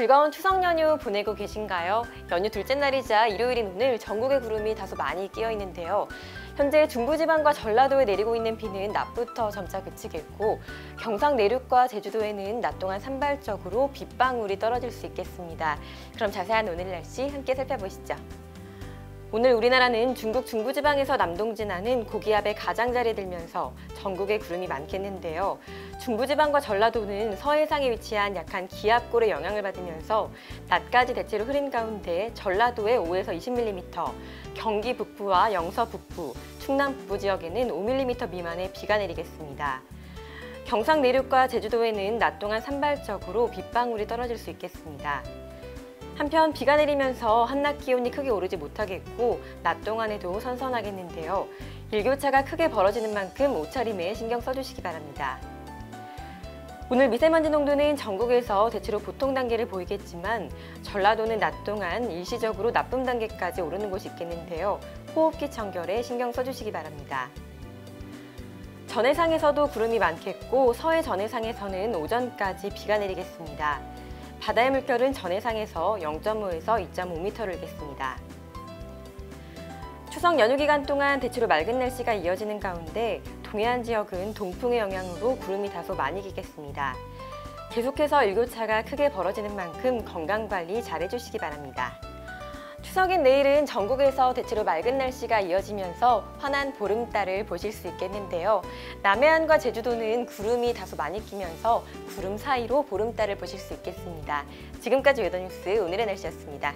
즐거운 추석 연휴 보내고 계신가요? 연휴 둘째 날이자 일요일인 오늘 전국의 구름이 다소 많이 끼어 있는데요. 현재 중부지방과 전라도에 내리고 있는 비는 낮부터 점차 그치겠고 경상 내륙과 제주도에는 낮 동안 산발적으로 빗방울이 떨어질 수 있겠습니다. 그럼 자세한 오늘 날씨 함께 살펴보시죠. 오늘 우리나라는 중국 중부지방에서 남동진하는 고기압의 가장자리에 들면서 전국에 구름이 많겠는데요. 중부지방과 전라도는 서해상에 위치한 약한 기압골의 영향을 받으면서 낮까지 대체로 흐린 가운데 전라도에 5에서 20mm, 경기 북부와 영서 북부, 충남 북부 지역에는 5mm 미만의 비가 내리겠습니다. 경상 내륙과 제주도에는 낮 동안 산발적으로 빗방울이 떨어질 수 있겠습니다. 한편 비가 내리면서 한낮 기온이 크게 오르지 못하겠고 낮 동안에도 선선하겠는데요. 일교차가 크게 벌어지는 만큼 옷차림에 신경 써주시기 바랍니다. 오늘 미세먼지 농도는 전국에서 대체로 보통 단계를 보이겠지만 전라도는 낮 동안 일시적으로 나쁨 단계까지 오르는 곳이 있겠는데요. 호흡기 청결에 신경 써주시기 바랍니다. 전해상에서도 구름이 많겠고 서해 전해상에서는 오전까지 비가 내리겠습니다. 바다의 물결은 전해상에서 0.5에서 2.5m를 일겠습니다. 추석 연휴 기간 동안 대체로 맑은 날씨가 이어지는 가운데 동해안 지역은 동풍의 영향으로 구름이 다소 많이 끼겠습니다. 계속해서 일교차가 크게 벌어지는 만큼 건강관리 잘 해주시기 바랍니다. 추석인 내일은 전국에서 대체로 맑은 날씨가 이어지면서 환한 보름달을 보실 수 있겠는데요. 남해안과 제주도는 구름이 다소 많이 끼면서 구름 사이로 보름달을 보실 수 있겠습니다. 지금까지 웨더뉴스 오늘의 날씨였습니다.